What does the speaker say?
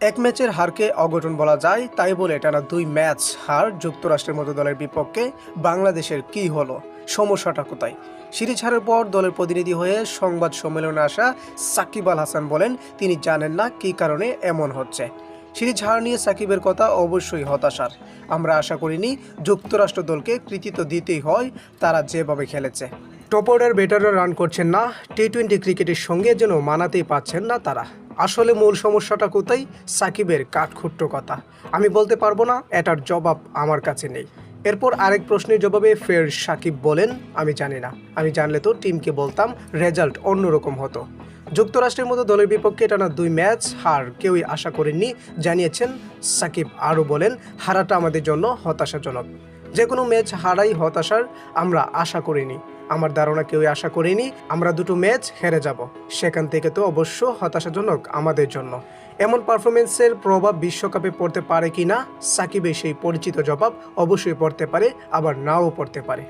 এক ম্যাচের হারকে অঘটন বলা যায়, তাই বলে টানা দুই ম্যাচ হার যুক্তরাষ্ট্রের মতো দলের বিপক্ষে বাংলাদেশের কি হলো? সমস্যাটা কোথায় সিরিজ হারের পর দলের প্রতিনিধি হয়ে সংবাদ সম্মেলনে আসা সাকিব আল হাসান বলেন, তিনি জানেন না কী কারণে এমন হচ্ছে। সিরিজ হার নিয়ে সাকিবের কথা অবশ্যই হতাশার। আমরা আশা করিনি যুক্তরাষ্ট্র দলকে কৃতিত্ব দিতেই হয়, তারা যেভাবে খেলেছে। টপ অর্ডার বেটাররা রান করছেন না টি টোয়েন্টি ক্রিকেটের সঙ্গে যেন মানাতেই পাচ্ছেন না তারা। আসলে মূল সমস্যাটা কোথায়? সাকিবের কাঠখুট্ট কথা। আমি বলতে পারব না, এটার জবাব আমার কাছে নেই। এরপর আরেক প্রশ্নের জবাবে ফের সাকিব বলেন, আমি জানি না। আমি জানলে তো টিমকে বলতাম রেজাল্ট অন্যরকম হতো। যুক্তরাষ্ট্রের মতো দলের বিপক্ষে টানা দুই ম্যাচ হার কেউই আশা করেননি, জানিয়েছেন সাকিব। আরও বলেন, হারাটা আমাদের জন্য হতাশাজনক। যে কোনো ম্যাচ হারাই হতাশার আমরা আশা করিনি। আমার ধারণা কেউই আশা করিনি, আমরা দুটো ম্যাচ হেরে যাব। সেখান থেকে তো অবশ্য হতাশাজনক আমাদের জন্য। এমন পারফরমেন্সের প্রভাব বিশ্বকাপে পড়তে পারে কি না সাকিবের সেই পরিচিত জবাব অবশ্যই পড়তে পারে, আবার নাও পড়তে পারে।